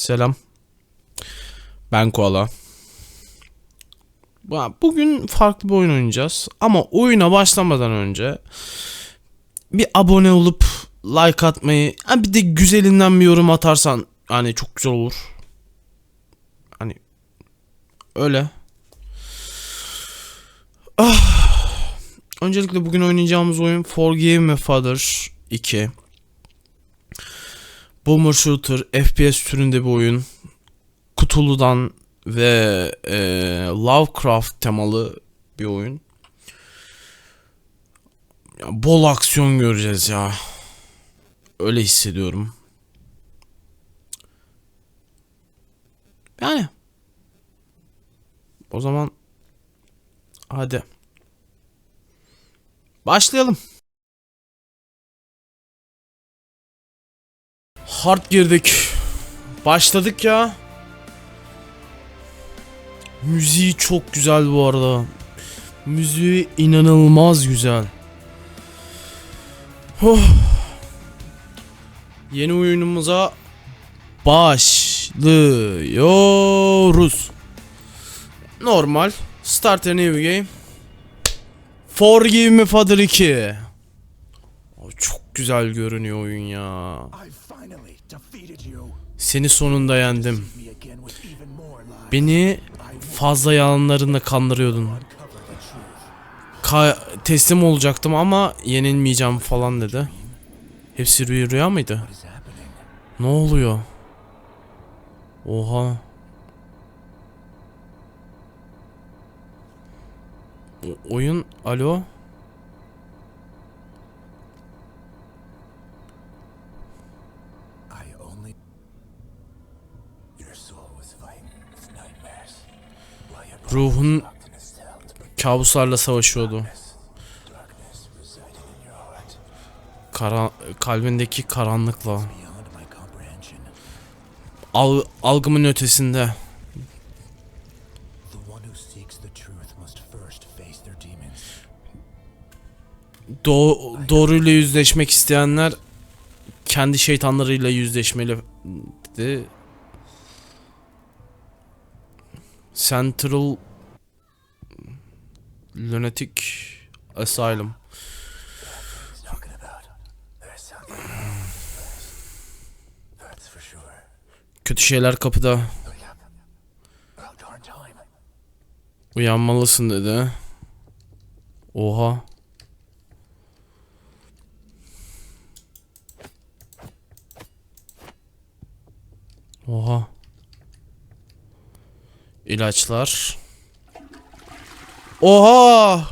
Selam. Ben Koala. Bugün farklı bir oyun oynayacağız. Ama oyuna başlamadan önce bir abone olup like atmayı, bir de güzelinden bir yorum atarsan hani çok güzel olur. Hani öyle. Ah. Öncelikle bugün oynayacağımız oyun Forgive Me Father 2. Boomer Shooter FPS türünde bir oyun. Kutulu'dan ve e, Lovecraft temalı bir oyun. Ya, bol aksiyon göreceğiz ya. Öyle hissediyorum. Yani. O zaman hadi. Başlayalım. Hard girdik. Başladık ya. Müziği çok güzel bu arada. Müziği inanılmaz güzel. Oh. Yeni oyunumuza başlıyoruz. Normal. Start a new game. Forgive me Father 2. Abi Çok güzel görünüyor oyun ya. Seni sonunda yendim. Beni fazla yalanlarınla kandırıyordun. Ka- teslim olacaktım ama yenilmeyeceğim falan dedi. Hepsi rüya, rüya mıydı? Ne oluyor? Oha. O- oyun alo. Ruhun kabuslarla savaşıyordu. Kara kalbindeki karanlıkla. Al algımın ötesinde. Do doğruyla yüzleşmek isteyenler kendi şeytanlarıyla yüzleşmeli dedi. Central for sure. Kötü şeyler kapıda. Uyanmalısın dedi. Oha. Oha. İlaçlar. Oha!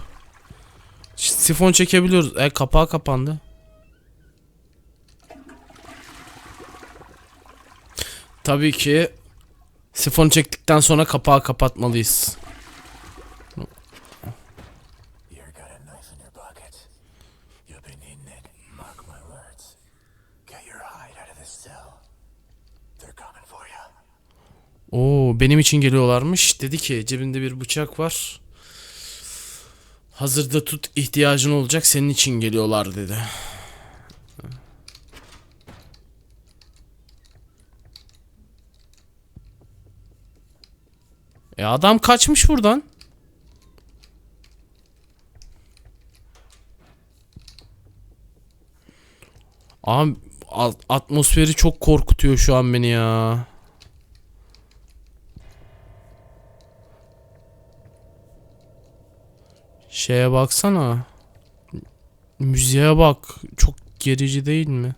Sifon çekebiliyoruz. E kapağı kapandı. Tabii ki sifon çektikten sonra kapağı kapatmalıyız. Oo benim için geliyorlarmış. Dedi ki cebinde bir bıçak var. Hazırda tut ihtiyacın olacak senin için geliyorlar dedi. E adam kaçmış buradan. Abi atmosferi çok korkutuyor şu an beni ya. Şeye baksana. Müziğe bak. Çok gerici değil mi?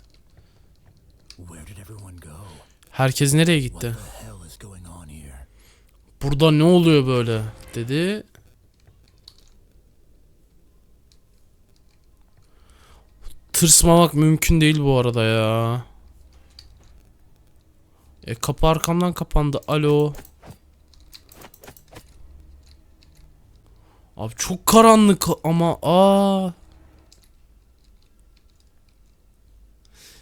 Herkes nereye gitti? Burada ne oluyor böyle? Dedi. Tırsmamak mümkün değil bu arada ya. E kapı arkamdan kapandı. Alo. Abi çok karanlık ama aa.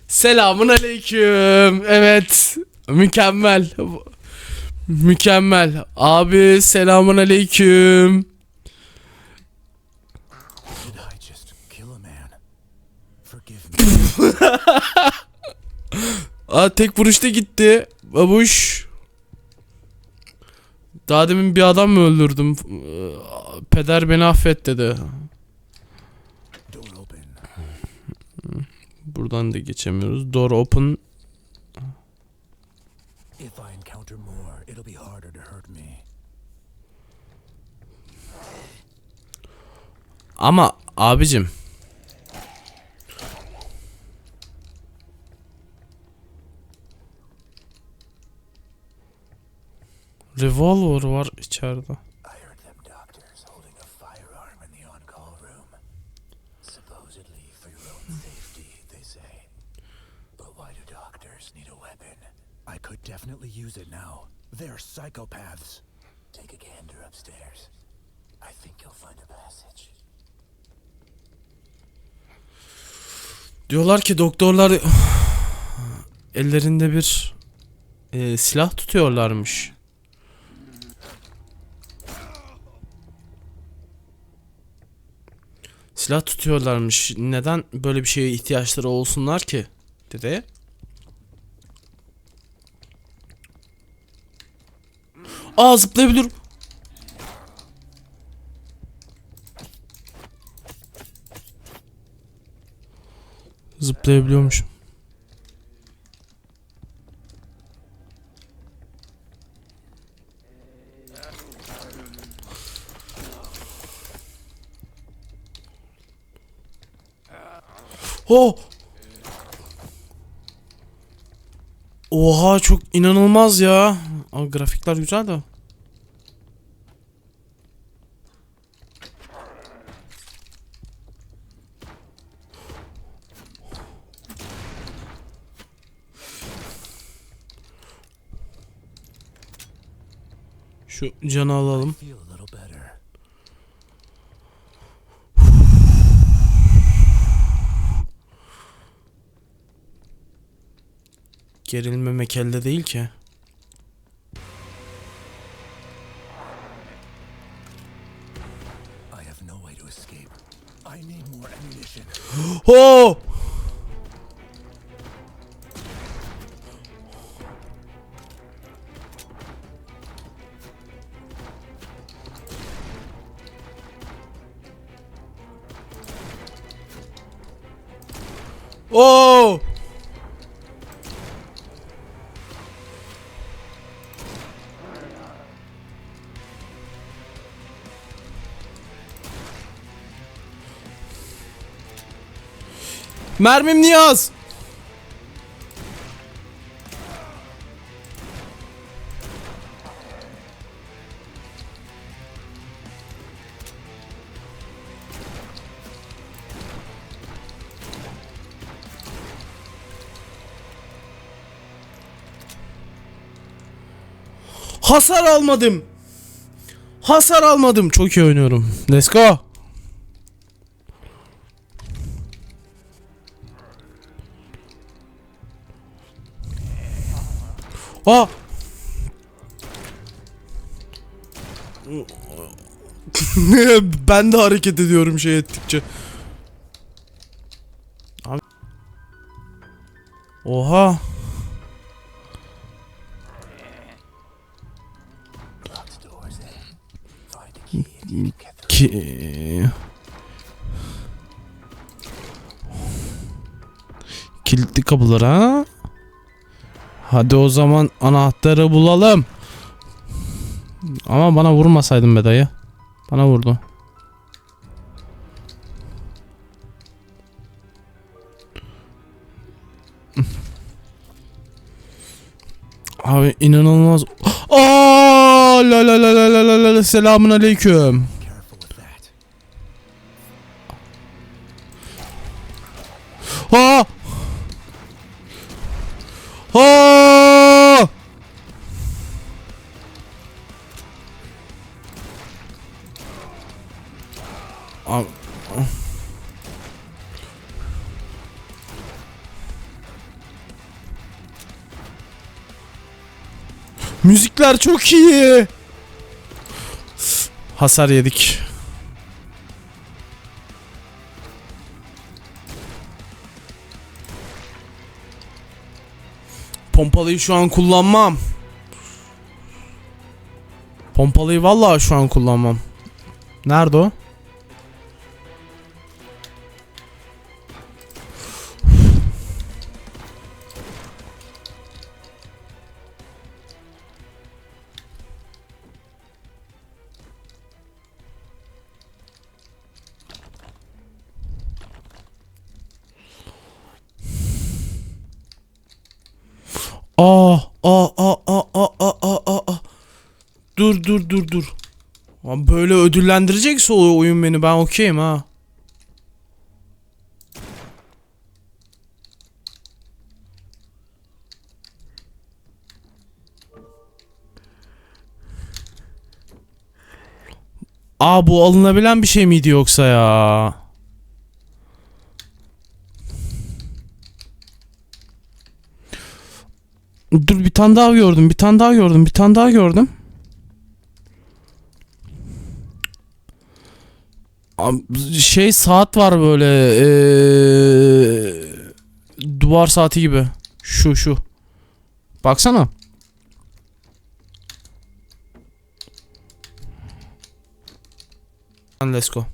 Selamun aleyküm. Evet. Mükemmel. Mükemmel. Abi selamun aleyküm. Aa tek vuruşta gitti. Babuş. Daha demin bir adam mı öldürdüm? Peder beni affet dedi. Buradan da geçemiyoruz. Door open. If I weapon? I could definitely use it now. They're psychopaths. Take a gander upstairs. I think you'll find a passage. Diyorlar ki doktorlar ellerinde bir e, silah tutuyorlarmış. Silah tutuyorlarmış. Neden böyle bir şeye ihtiyaçları olsunlar ki? Dedi. Aa zıplayabiliyorum. Zıplayabiliyormuşum. Oh! Oha çok inanılmaz ya. Aa, grafikler güzel de. Şu canı alalım. Gerilmemek elde değil ki. I Mermim niye az? Hasar almadım. Hasar almadım. Çok iyi oynuyorum. Let's go. Aa! ben de hareket ediyorum şey ettikçe. Abi. Oha. Ki... Kilitli kapılar ha? Hadi o zaman anahtarı bulalım. Ama bana vurmasaydın be dayı. Bana vurdu. Abi inanılmaz. Aa la la la la la la la selamun aleyküm. Çok iyi. Hasar yedik. pompalıyı şu an kullanmam. Pompalıyı vallahi şu an kullanmam. Nerede o? Dur, dur, dur, dur. Abi böyle ödüllendirecekse o oyun beni ben okeyim ha. Aa bu alınabilen bir şey miydi yoksa ya? Dur bir tane daha gördüm. Bir tane daha gördüm. Bir tane daha gördüm. Şey saat var böyle eee, duvar saati gibi. Şu şu. Baksana. Let's go.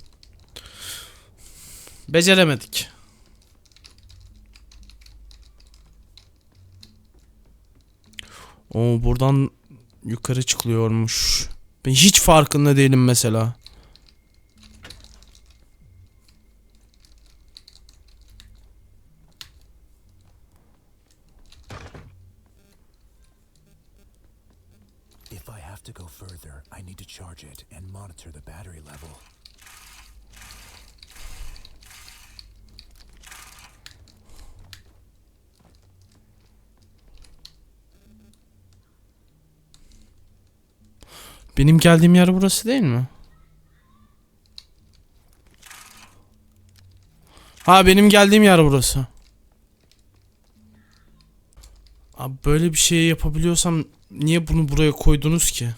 Beceremedik. O buradan yukarı çıkılıyormuş. Ben hiç farkında değilim mesela. Benim geldiğim yer burası değil mi? Ha benim geldiğim yer burası. Abi böyle bir şey yapabiliyorsam niye bunu buraya koydunuz ki?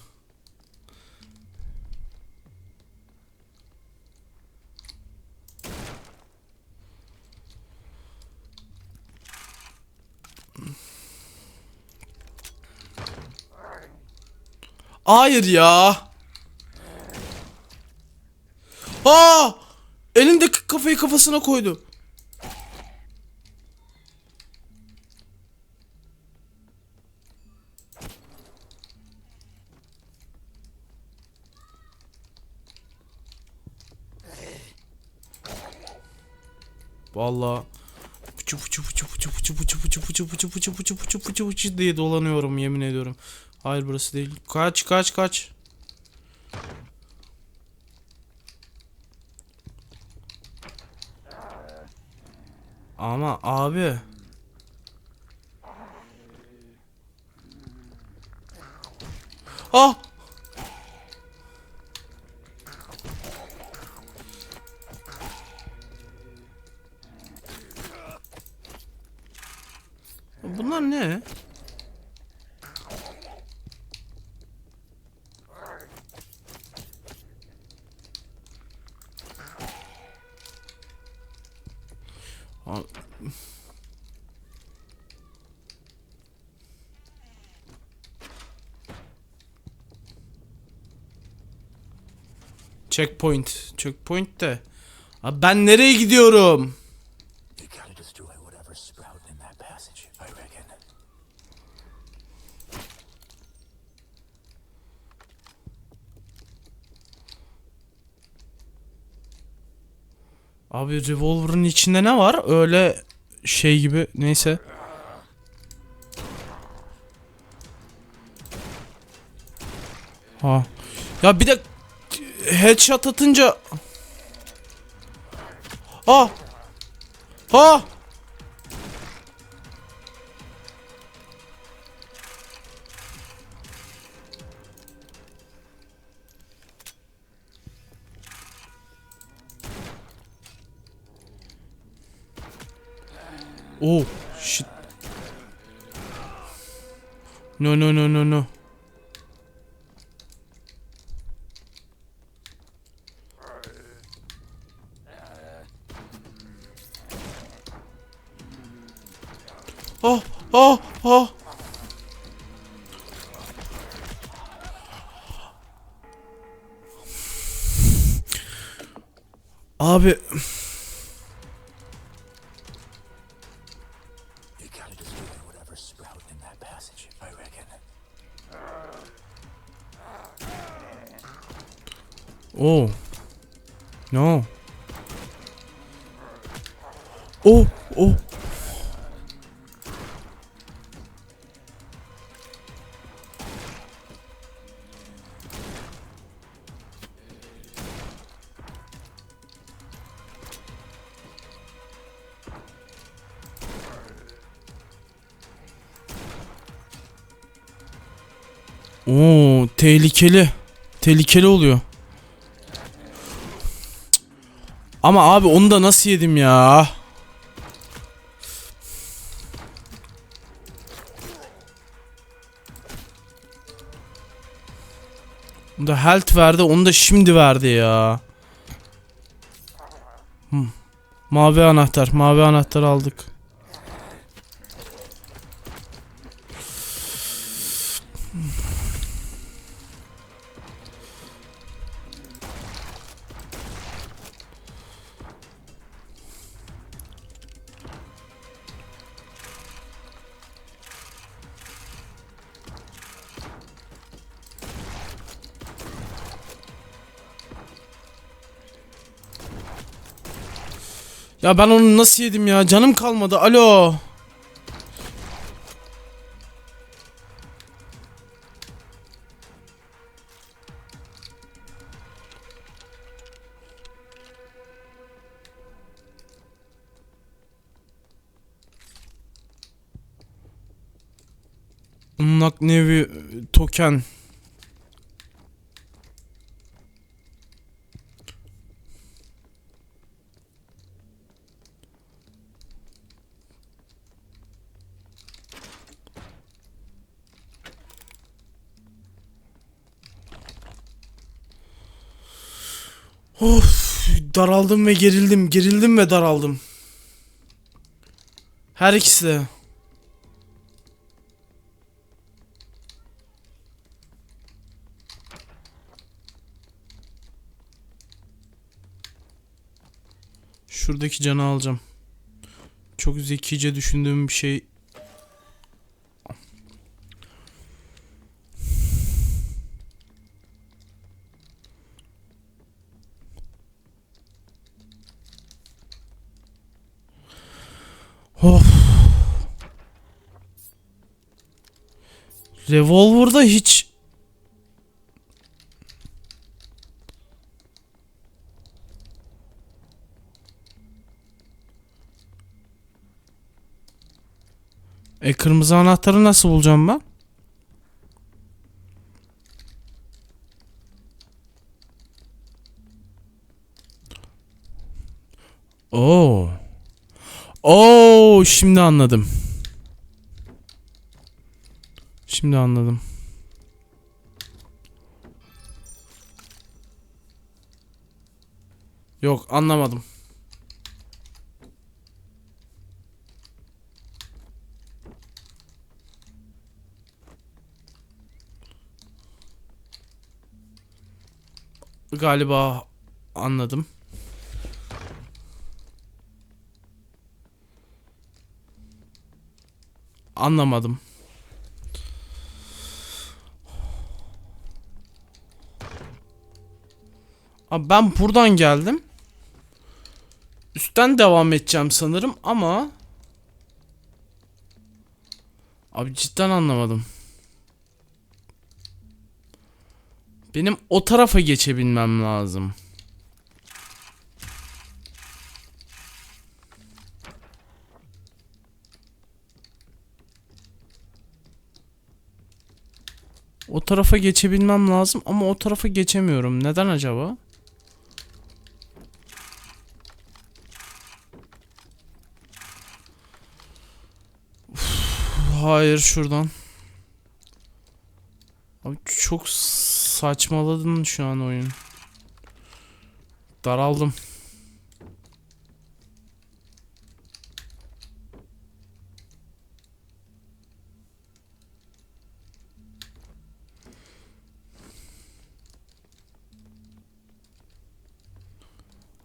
Hayır ya. Aa! Elindeki kafayı kafasına koydu. Vallahi fıçı fıçı fıçı fıçı fıçı fıçı fıçı fıçı fıçı fıçı fıçı fıçı fıçı fıçı diye dolanıyorum yemin ediyorum. Hayır burası değil. Kaç kaç kaç. Ama abi. Ah! Checkpoint. Checkpoint de. Abi ben nereye gidiyorum? Abi revolver'ın içinde ne var? Öyle şey gibi neyse. Ha. Ya bir de headshot atınca Ha. Ha. Oh shit. No no no no no. Oo, tehlikeli. Tehlikeli oluyor. Ama abi onu da nasıl yedim ya? Onu da health verdi, onu da şimdi verdi ya. Hmm. Mavi anahtar, mavi anahtar aldık. Ya ben onu nasıl yedim ya? Canım kalmadı. Alo. Unlock nevi token. Of daraldım ve gerildim. Gerildim ve daraldım. Her ikisi de. Şuradaki canı alacağım. Çok zekice düşündüğüm bir şey. Of. Revolver'da hiç E kırmızı anahtarı nasıl bulacağım ben? Oo. Oo, şimdi anladım. Şimdi anladım. Yok, anlamadım. Galiba anladım. Anlamadım. Abi ben buradan geldim. Üstten devam edeceğim sanırım ama Abi cidden anlamadım. Benim o tarafa geçebilmem lazım. O tarafa geçebilmem lazım ama o tarafa geçemiyorum. Neden acaba? Hayır şuradan. Abi çok saçmaladın şu an oyun. Daraldım.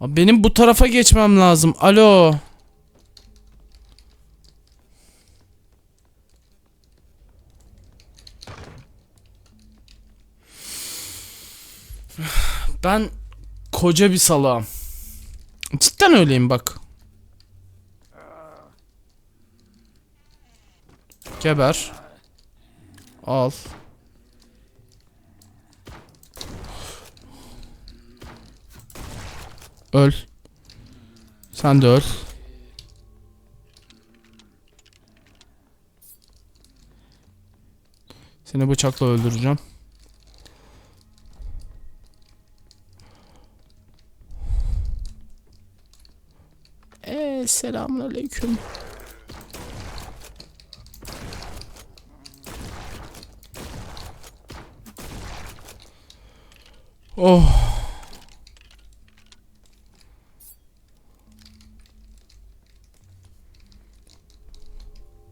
Abi benim bu tarafa geçmem lazım. Alo. Ben koca bir salağım. Cidden öyleyim bak. Geber. Al. Öl. Sen de öl. Seni bıçakla öldüreceğim. Selamünaleyküm. Oh.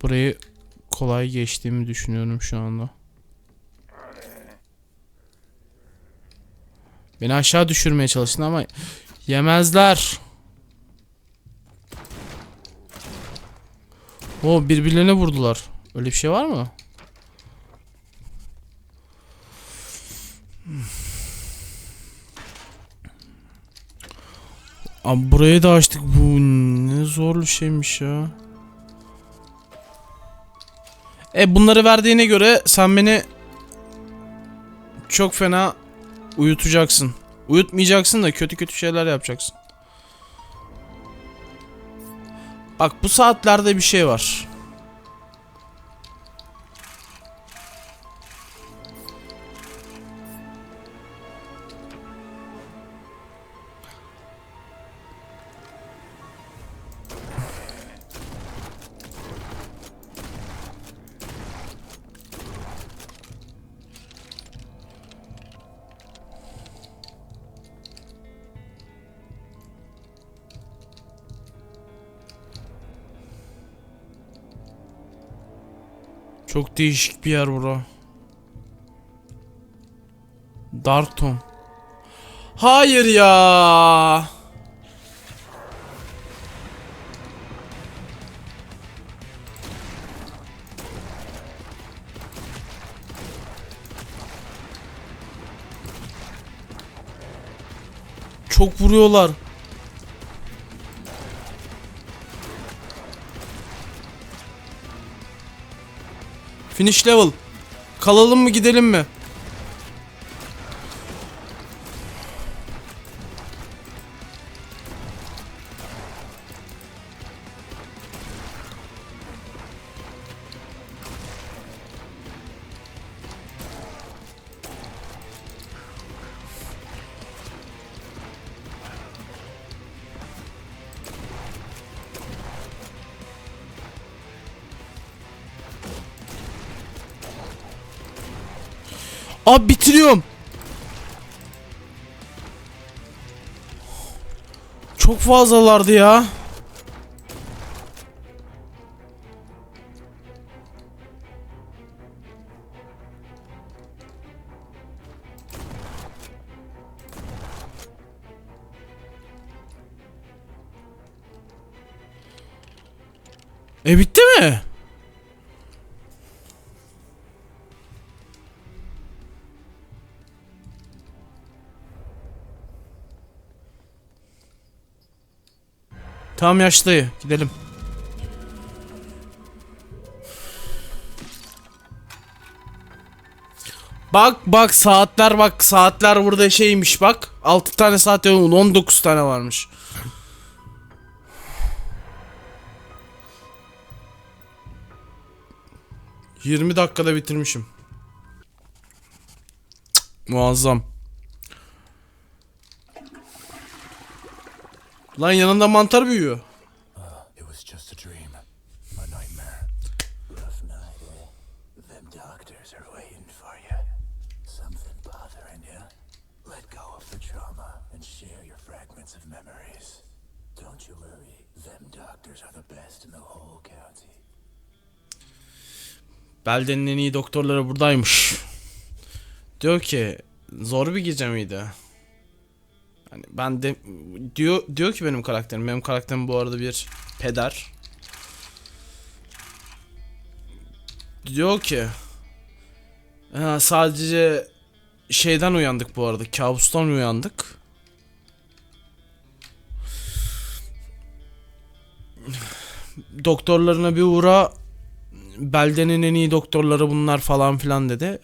Burayı kolay geçtiğimi düşünüyorum şu anda. Beni aşağı düşürmeye çalıştın ama yemezler. O birbirlerine vurdular. Öyle bir şey var mı? Abi burayı da açtık. Bu ne zorlu şeymiş ya. E bunları verdiğine göre sen beni çok fena uyutacaksın. Uyutmayacaksın da kötü kötü şeyler yapacaksın. Bak bu saatlerde bir şey var. Çok değişik bir yer bura. Darton. Hayır ya. Çok vuruyorlar. Finish level. Kalalım mı gidelim mi? Abi bitiriyorum. Çok fazlalardı ya. E bitti mi? Tamam yaşlı gidelim. Bak bak saatler bak saatler burada şeymiş bak. 6 tane saat yok 19 tane varmış. ...20 dakikada bitirmişim. Muazzam. Lan yanında mantar büyüyor. It was just a dream. A nightmare. Rough night? Them doctors are waiting for you. Something bothering you? Let go of the trauma and share your fragments of memories. Don't you worry. Them doctors are the best in the whole county. Beldenin en iyi doktorları buradaymış. Diyor ki zor bir gece miydi? Hani ben de diyor diyor ki benim karakterim. Benim karakterim bu arada bir peder. Diyor ki "Ha, sadece şeyden uyandık bu arada. Kabustan uyandık. Doktorlarına bir uğra. Beldenin en iyi doktorları bunlar falan filan dedi.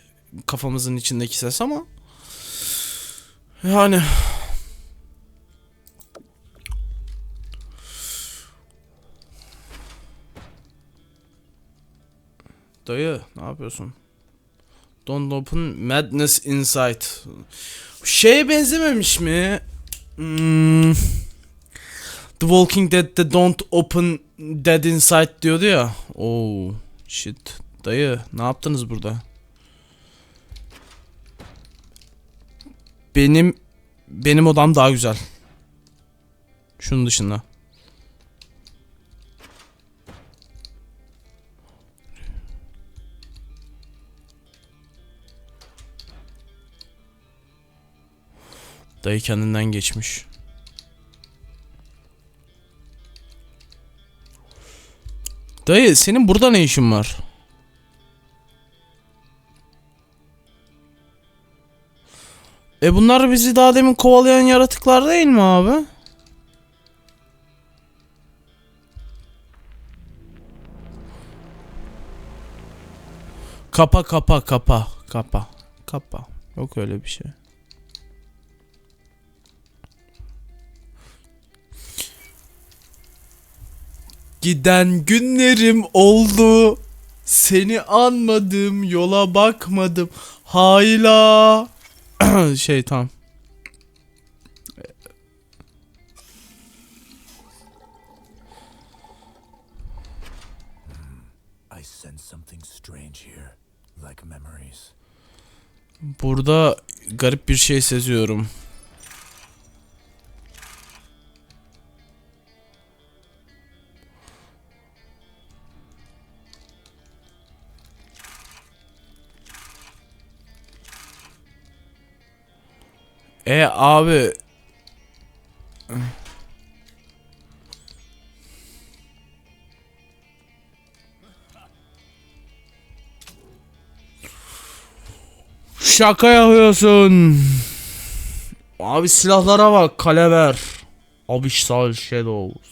Kafamızın içindeki ses ama yani Dayı ne yapıyorsun? Don't open madness inside. Şeye benzememiş mi? Hmm, The Walking Dead'de don't open dead inside diyordu ya. Oh shit. Dayı ne yaptınız burada? Benim benim odam daha güzel. Şunun dışında. Dayı kendinden geçmiş. Dayı senin burada ne işin var? E bunlar bizi daha demin kovalayan yaratıklar değil mi abi? Kapa kapa kapa kapa kapa. Yok öyle bir şey. Giden günlerim oldu. Seni anmadım, yola bakmadım. Hayla. şey memories. Burada garip bir şey seziyorum. E abi Şaka yapıyorsun. Abi silahlara bak. Kalever. Abyssal Shadows.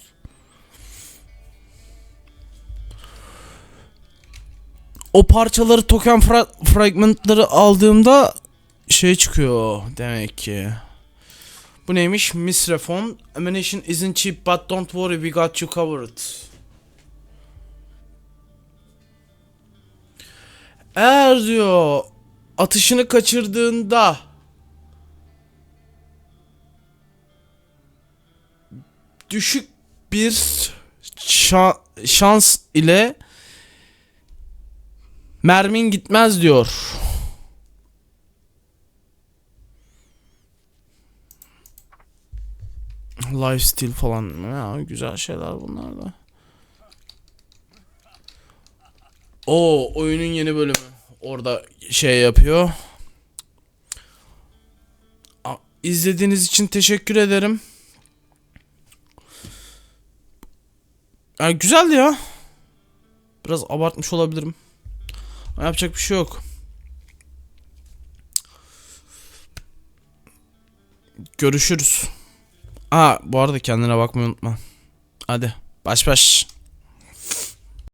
O parçaları token fra- fragmentları aldığımda şey çıkıyor demek ki. Bu neymiş? Misrefon. Ammunition isn't cheap but don't worry we got you covered. Eğer diyor atışını kaçırdığında düşük bir şa- şans ile mermin gitmez diyor. Lifesteal falan ya güzel şeyler bunlar da. O oyunun yeni bölümü. Orada şey yapıyor. İzlediğiniz için teşekkür ederim. Yani güzeldi ya. Biraz abartmış olabilirim. Yapacak bir şey yok. Görüşürüz. Ha bu arada kendine bakmayı unutma. Hadi baş baş.